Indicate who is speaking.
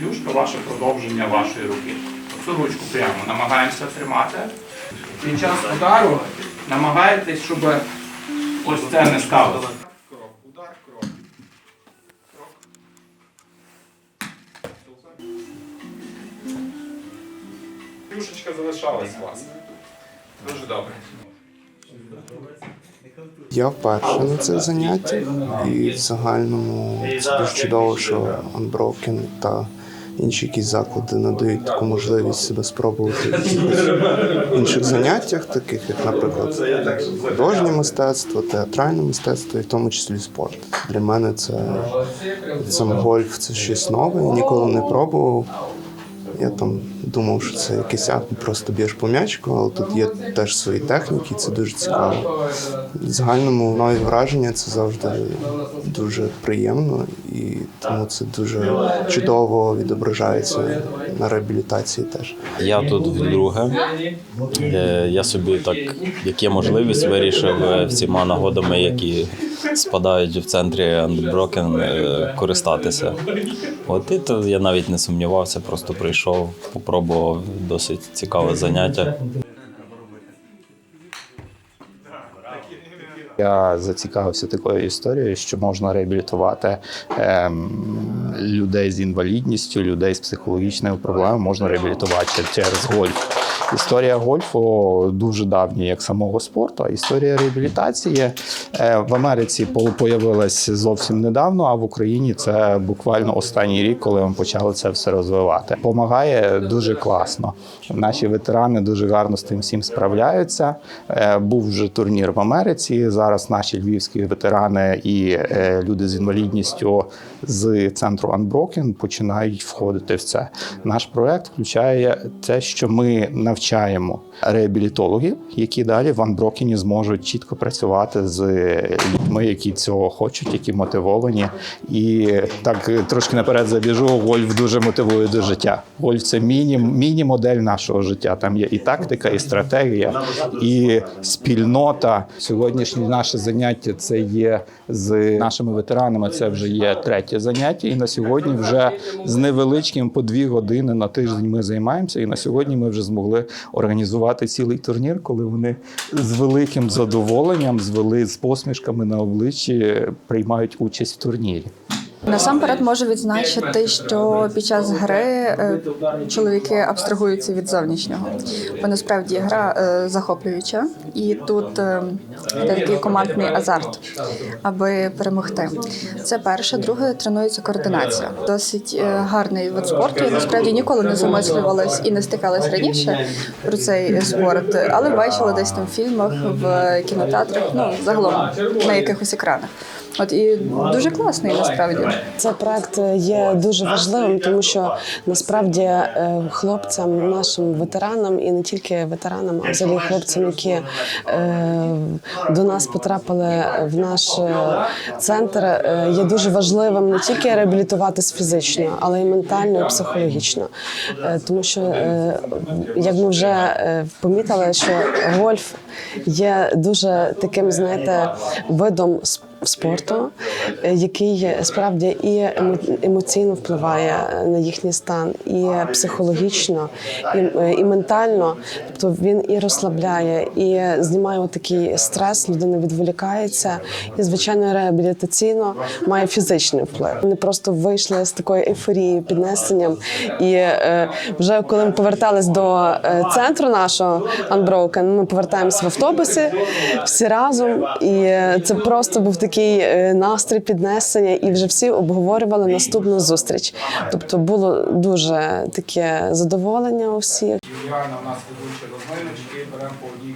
Speaker 1: клюшка ваше продовження вашої руки. Цю ручку прямо намагаємося тримати. Під час удару намагаєтесь, щоб ось це не сталося. Крок, удар, крок. Клюшечка залишалась у вас. Дуже добре.
Speaker 2: Я вперше на цих заняттях, і в загальному це дуже чудово, що Unbroken та інші якісь заклади надають таку можливість себе спробувати в інших заняттях, таких як, наприклад, художнє мистецтво, театральне мистецтво, і в тому числі спорт. Для мене це сам гольф це щось нове, я ніколи не пробував. Я там думав, що це якийсь акт, просто б'єш по м'ячку, але тут є теж свої техніки, і це дуже цікаво. В загальному нові враження це завжди дуже приємно, і тому це дуже чудово відображається на реабілітації теж.
Speaker 3: Я тут вдруге. Е, Я собі так, як є можливість, вирішив е, всіма нагодами, які спадають в центрі Unbroken, е, користатися. От і то я навіть не сумнівався, просто прийшов, попробував досить цікаве заняття.
Speaker 4: Я зацікавився такою історією, що можна реабілітувати ем, людей з інвалідністю, людей з психологічними проблемами можна реабілітувати через гольф. Історія гольфу дуже давня, як самого спорту. А історія реабілітації е, в Америці по- появилась зовсім недавно, а в Україні це буквально останній рік, коли ми почали це все розвивати. Помагає дуже класно. Наші ветерани дуже гарно з тим всім справляються. Е, Був вже турнір в Америці. Зараз наші львівські ветерани і е, люди з інвалідністю з центру Unbroken починають входити в це. Наш проект включає те, що ми навчаємо реабілітологів, які далі в Unbroken зможуть чітко працювати з людьми, які цього хочуть, які мотивовані. І так трошки наперед забіжу. Гольф дуже мотивує до життя. Гольф це міні, міні-модель нашого життя. Там є і тактика, і стратегія, і спільнота. Сьогоднішнє наше заняття це є з нашими ветеранами. Це вже є третє заняття. І на сьогодні вже з невеличким по дві години на тиждень ми займаємося. І на сьогодні ми вже змогли організувати цілий турнір, коли вони з великим задоволенням, звели з посмішками на обличчі приймають участь в турнірі.
Speaker 5: Насамперед можу відзначити, що під час гри е, чоловіки абстрагуються від зовнішнього, бо насправді гра е, захоплююча, і тут е, такий командний азарт, аби перемогти. Це перше. Друге тренується координація. Досить гарний вид спорту. Я насправді ніколи не замислювалась і не стикалась раніше про цей спорт, але бачила десь там в фільмах, в кінотеатрах, ну загалом на якихось екранах. От і дуже класний насправді.
Speaker 6: Цей проект є дуже важливим, тому що насправді е, хлопцям, нашим ветеранам, і не тільки ветеранам, а взагалі хлопцям, які е, до нас потрапили в наш е, центр, є дуже важливим не тільки реабілітуватись фізично, але й ментально і психологічно. Тому що, як ми вже помітили, що гольф є дуже таким, знаєте, видом спорту спорту, е, який справді і емо- емоційно впливає на їхній стан, і психологічно, і, е, і ментально. Тобто він і розслабляє, і знімає такий стрес, людина відволікається, і звичайно реабілітаційно має фізичний вплив. Вони просто вийшли з такої ейфорії, піднесенням. І е, вже коли ми повертались до е, центру нашого Unbroken, ми повертаємося в автобусі всі разом, і е, це просто був такий е, настрій піднесення, і вже всі обговорювали наступну зустріч. Тобто було дуже таке задоволення у всіх.
Speaker 1: Юліана у нас ведуча розминочки, беремо по одній.